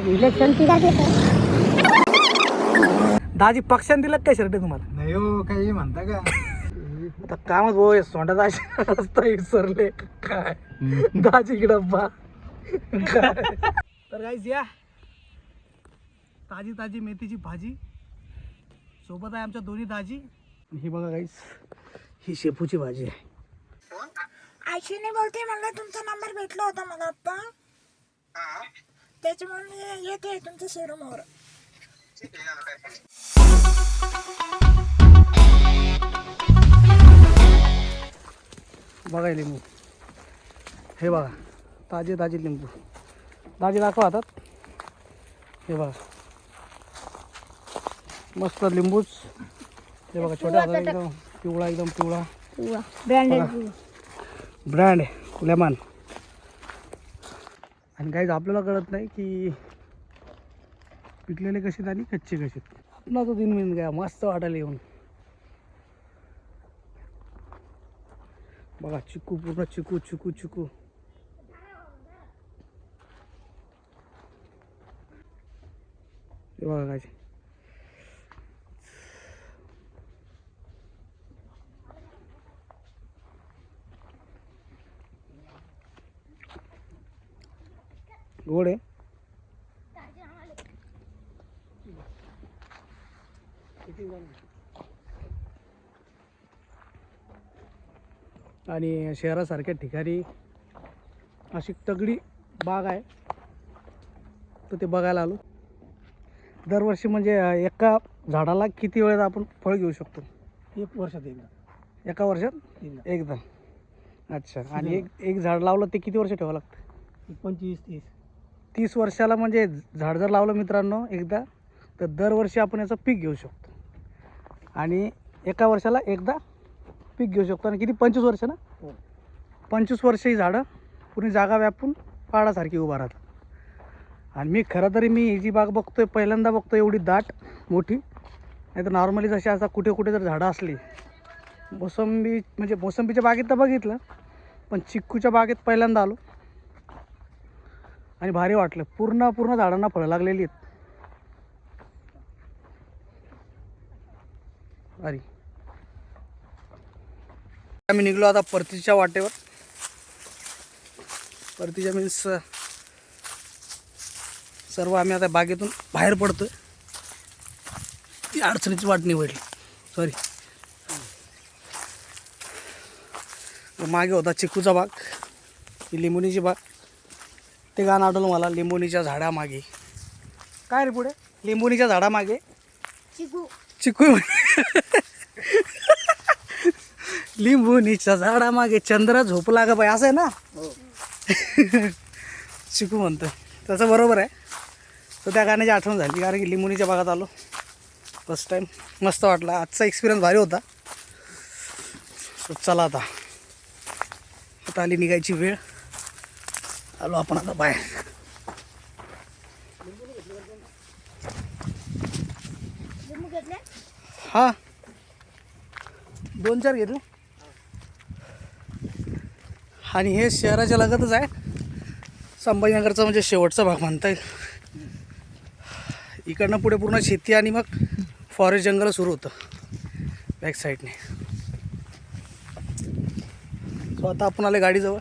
Election दाजी पक्षाने दिलं काय शर्ट तुम्हाला? नाही हो काही म्हणता का? आता कामच भाऊ सोंडा दाजी रस्ता विसरले काय? दाजी डब्बा काय? तर काहीच या. ताजी ताजी मेथीची भाजी. सोबत आहे आमच्या दोन्ही दाजी. आणि ही बघा काहीच ही शेपूची भाजी आहे. आयशीने बोलते मला तुमचा नंबर भेटला होता मला आता. त्याच्यामुळे मी येते तुमच्या शोरूमवर बघा हे लिंबू. हे बघा ताजे ताजे लिंबू. ताजे दाखवा हातात. हे बघा. मस्त लिंबूच. हे बघा छोट्या हातात एकदम पिवळा एकदम पिवळा. ब्रँडेड ब्रँड आहे लेमन. आणि काहीच आपल्याला कळत नाही की पिकलेले कसे आणि कच्चे कसे आपला तो तीन मिनिट काय मस्त वाटायला येऊन. बघा चिकू पूर्ण चिकू चिकू चिकू. बघा काय गोड आहे. आणि शहरासारख्या ठिकाणी अशी तगडी बाग आहे. तर ते बघायला आलो. दरवर्षी म्हणजे एका झाडाला किती वेळेत आपण फळ घेऊ शकतो? एक वर्षात एकदा. एका वर्षात? एकदा. एकदा. अच्छा. आणि एक एक झाड लावलं ते किती वर्ष ठेवावं लागतं? पंचवीस तीस. तीस वर्षाला म्हणजे झाड जर लावलं मित्रांनो एकदा तर दरवर्षी आपण याचं पीक घेऊ शकतो. आणि एका वर्षाला एकदा पीक घेऊ शकतो. आणि किती? पंचवीस वर्ष ना? हो. पंचवीस वर्ष ही झाडं पूर्ण जागा व्यापून पहाडासारखी उभा राहतात. आणि मी खरं तरी मी ही जी बाग बघतोय पहिल्यांदा बघतोय एवढी दाट मोठी. नाही तर नॉर्मली जशी आता कुठे कुठे जर झाडं असली मोसंबी म्हणजे मोसंबीच्या बागेत तर बघितलं पण चिक्कूच्या बागेत पहिल्यांदा आलो. आणि भारी वाटलं. पूर्ण पूर्ण झाडांना फळं लागलेली आहेत. भारी. आम्ही निघलो आता परतीच्या वाटेवर. परतीच्या मीन्स सर्व आम्ही आता बागेतून बाहेर पडतो ती अडचणीची वाट निवडली. सॉरी मागे होता चिकूचा बाग. ही लिंबुनीची बाग. ते गाणं आठवलं मला लिंबोनीच्या झाडामागे. काय रे पुढे? लिंबोनीच्या झाडामागे? चिकू. चिकू. लिंबुनीच्या झाडामागे चंद्र झोपला ग बाई असं आहे ना? चिकू म्हणतो तसं बरोबर आहे. तर त्या गाण्याची आठवण झाली कारण की लिंबुनीच्या भागात आलो. फर्स्ट टाईम मस्त वाटला. आजचा एक्सपिरियन्स भारी होता. चला आता. आता आली निघायची वेळ. आलो आपण आता बाहेर. हा. दोन चार घेतले. आणि हे शहराच्या लगतच आहे. संभाजीनगरचा म्हणजे शेवटचा भाग म्हणता येईल. इकडनं पुढे पूर्ण शेती आणि मग फॉरेस्ट जंगल सुरू होतं. बॅक साईडने सो आता आपण आले गाडीजवळ.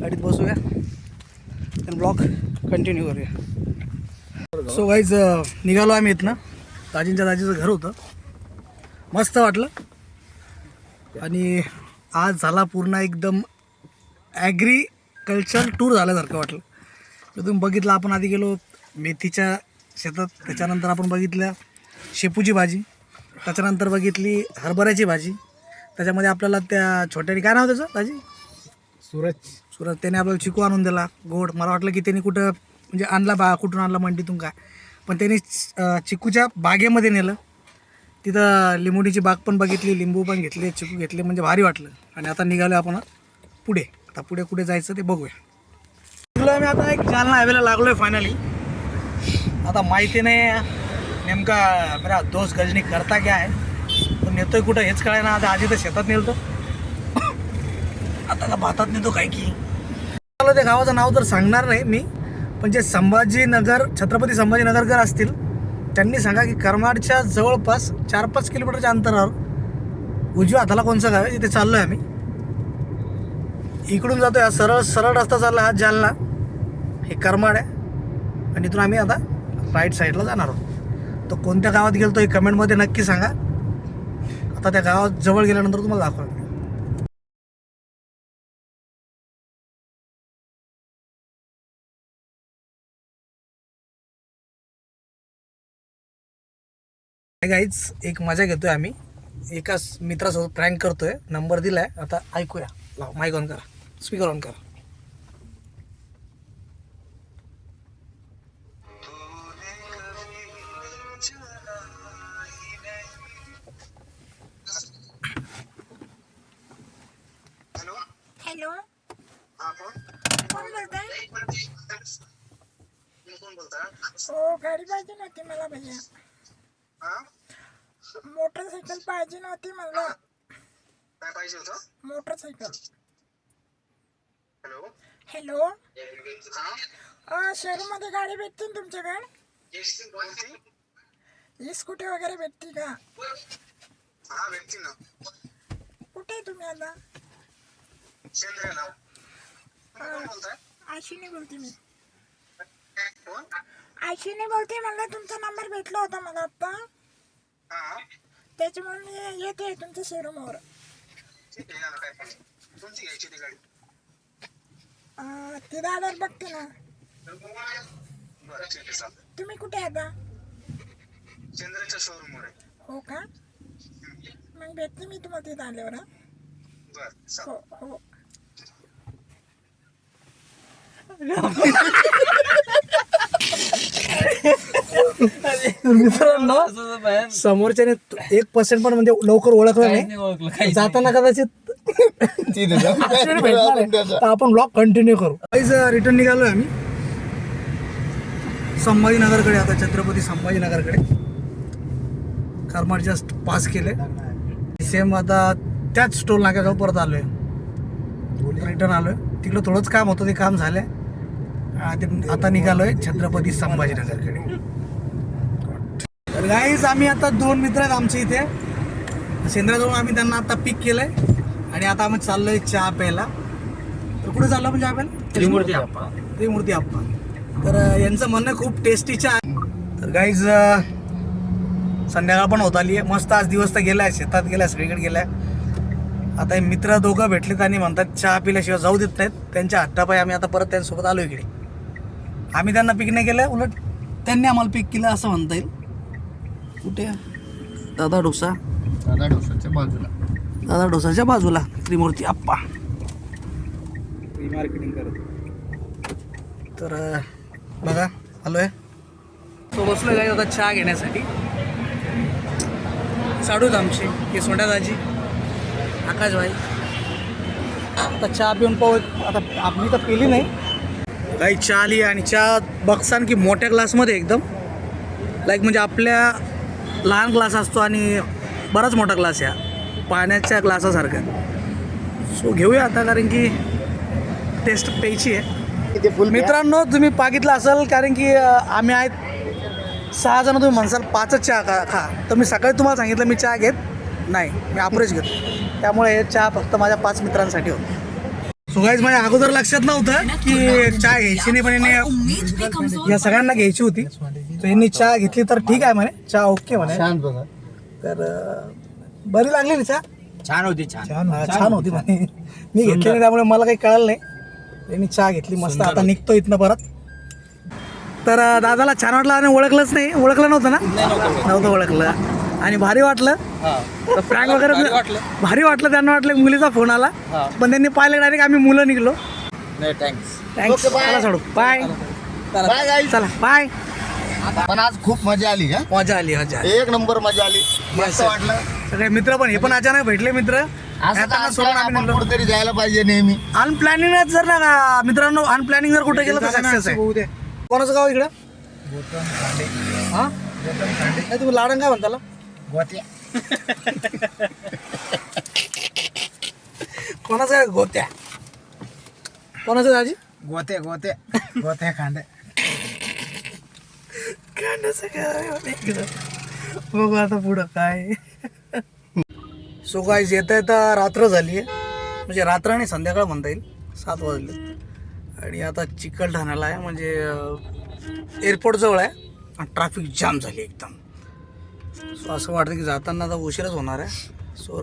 गाडीत बसूया. आणि ब्लॉग कंटिन्यू करूया. सो वाईज निघालो आम्ही इथनं. दाजींच्या दाजीचं घर होतं. मस्त वाटलं. आणि आज झाला पूर्ण एकदम ॲग्रिकल्चर टूर झाल्यासारखं वाटलं. तर तुम्ही बघितलं आपण आधी गेलो मेथीच्या शेतात. त्याच्यानंतर आपण बघितल्या शेपूची भाजी. त्याच्यानंतर बघितली हरभऱ्याची भाजी. त्याच्यामध्ये आपल्याला त्या छोट्याने काय नाव त्याचं भाजी सूरज. सूरज त्याने आपल्याला चिकू आणून दिला गोड. मला वाटलं की त्यांनी कुठं म्हणजे आणला बा कुठून आणला मंडीतून काय. पण त्यांनी चिकूच्या बागेमध्ये नेलं. तिथं लिंबोडीची बाग पण बघितली लिंबू पण घेतले चिकू घेतले म्हणजे भारी वाटलं. आणि आता निघालो आपण पुढे. आता पुढे कुठे जायचं ते बघूया. निघलो आम्ही आता एक जालना हायवेला लागलो आहे फायनली आता माहिती नाही नेमका मेरा दोस्त गजनी करता क्या आहे तो नेतोय कुठं हेच कळाय ना आता आधी तर शेतात नेलतो. आता भातात नेतो काय की? मला त्या गावाचं नाव तर सांगणार नाही मी पण जे संभाजीनगर छत्रपती संभाजीनगरकर असतील त्यांनी सांगा की करमाडच्या जवळपास चार पाच किलोमीटरच्या अंतरावर उजव्या हाताला कोणचं गाव आहे? तिथे चाललो आहे आम्ही. इकडून जातो आहे सरळ सरळ रस्ता चालला हा जालना. हे करमाड आहे. आणि इथून आम्ही आता राईट साईडला जाणार आहोत. तो कोणत्या गावात गेलो तो हे कमेंटमध्ये नक्की सांगा. आता त्या गावात जवळ गेल्यानंतर तुम्हाला दाखवा गाईच एक मजा घेतोय आम्ही. एकाच मित्रासोबत प्रँक करतोय. नंबर दिलाय. आता ऐकूया. लाव माईक ऑन करा. स्पीकर ऑन करा. हॅलो? कोण बोलताय? हो गाडी पाहिजे नव्हती मला भैया. मोटरसायकल पाहिजे नव्हती मला. काय पाहिजे होतं? मोटरसायकल. हॅलो. हॅलो. हा. शहरामध्ये गाडी भेटते ना तुमच्याकडे? स्कूटी वगैरे भेटते का? हा ना. कुठे तुम्ही आता? कोण बोलताय? आशिनी बोलते मी. आशिनी बोलते मला तुमचा नंबर भेटला होता मला आत्ता. हा त्याच्यामुळे मी येते तुमच्या शोरूमवर ठीक आहे ना काय पाहिजे कोणती घ्यायची ती गाडी अं, ती दादार बघते ना. बरं ठीक आहे चालतं तुम्ही कुठे आहे आता? शेंद्रेच्या शोरूमवर आहे. हो का? मग भेटते मी तुम्हाला तिथं आल्यावर हा? बरं हो हो. मित्रांनो समोरच्याने एक पर्सेंट पण म्हणजे लवकर ओळखलं नाही. जाताना कदाचित अश्विनी भेटणार आहे. तर आपण ब्लॉग कंटिन्यू करू. रिटर्न निघालोय आम्ही. संभाजीनगरकडे आता छत्रपती संभाजीनगरकडे. करमाड जस्ट पास केले. सेम आता त्याच टोल नाक्याजवळ परत आलोय. रिटर्न आलोय. तिकडं थोडंच काम होतं ते काम झालंय. आता- निघालोय छत्रपती संभाजीनगरकडे. तर गाईज आम्ही आता दोन मित्र आहेत आमचे इथे. सेंद्राजवळ आम्ही त्यांना आता पिक केलंय. आणि आता आम्ही चाललोय चहा प्यायला. तर कुठे चाललो आपण चहा प्यायला? त्रिमूर्ती आप्पा. त्रिमूर्ती आप्पा. तर यांचं म्हणणं खूप टेस्टी चहा आहे. तर गाईज संध्याकाळ पण होत आली आहे मस्त आज दिवस तर गेलाय शेतात गेलाय सगळीकडे गेलाय. आता हे मित्र दोघं भेटलेत आणि म्हणतात चहा पिल्याशिवाय जाऊ देत नाहीत. त्यांच्या हट्टापायी आम्ही आता परत त्यांच्यासोबत आलो इकडे. आम्ही त्यांना पिक नाही केलं उलट त्यांनी आम्हाला पिक केलं असं म्हणता येईल. कुठे दादा डोसा. दादा डोसाच्या बाजूला. दादा डोसाच्या बाजूला त्रिमूर्ती आप्पा. मार्केटिंग करत. तर बघा आलो आहे. तो बसलो आहे आता चहा घेण्यासाठी. साडूच आमची हे सोंड्या दाजी आकाशभाई. आता चहा पिऊन पाहू आता आपली तर पिली नाही. काही चहा आली आणि चहा बघसान की मोठ्या ग्लासमध्ये एकदम. लाईक म्हणजे आपल्या लहान ग्लास असतो आणि बराच मोठा ग्लास हा. पाण्याच्या ग्लासासारखा. सो घेऊया आता कारण की टेस्ट प्यायची आहे. मित्रांनो तुम्ही पागितलं असाल कारण की आम्ही आहेत सहा जण तुम्ही म्हणसाल पाचच चहा खा खा. तर मी सकाळी तुम्हाला सांगितलं मी चहा घेत नाही. मी अप्रोच घेतो. त्यामुळे हे चहा फक्त माझ्या पाच मित्रांसाठी होतं. सुगाईज माझ्या अगोदर लक्षात नव्हतं की चहा घ्यायची नाही पण यांनी या सगळ्यांना घ्यायची होती. तर यांनी चहा घेतली तर ठीक आहे म्हणे. चहा ओके म्हणे. छान बघा. तर बरी लागली ना चहा? छान होती छान. हा, छान होती. म्हणे. मी घेतली नाही त्यामुळे मला काही कळलं नाही. त्यांनी चहा घेतली मस्त. आता निघतो इथनं परत. तर अं, दादाला छान वाटलं आणि ओळखलंच नाही. ओळखलं नव्हतं ना? नव्हतं ओळखलं. आणि भारी वाटलं. तर प्रँक वगैरे भारी वाटलं. त्यांना वाटलं मुलीचा फोन आला. पण त्यांनी पाहिलं डायरेक्ट आम्ही मुलं निघलो. नाही थँक्स थँक्स चला सोडू. बाय चला बाय पण आज खूप मजा आली का मजा आली मजा एक नंबर मजा आली. मस्त. वाटलं. सगळे मित्र पण हे पण अचानक भेटले मित्र. कुठेतरी जायला पाहिजे नेहमी. अनप्लॅनिंग जर ना का मित्रांनो अनप्लॅनिंग जर कुठे गेलं तर सक्सेस आहे. कोणाचं गाव इकडं? हा? तुम्ही लाडण काय म्हणताला. गोत्या. कोणाचं आहे गोत्या? कोणाचं दाजी? गोते गोते. गोते खांदे काय. बघू आता पुढं काय. सो काय येता येता रात्र झाली आहे म्हणजे रात्र आणि संध्याकाळ म्हणता येईल. सात वाजले. आणि आता चिकलठाण्याला आहे. म्हणजे एअरपोर्ट जवळ आहे. आणि ट्रॅफिक जाम झाली एकदम. सो असं वाटतं की जाताना आता उशीरच होणार आहे. सो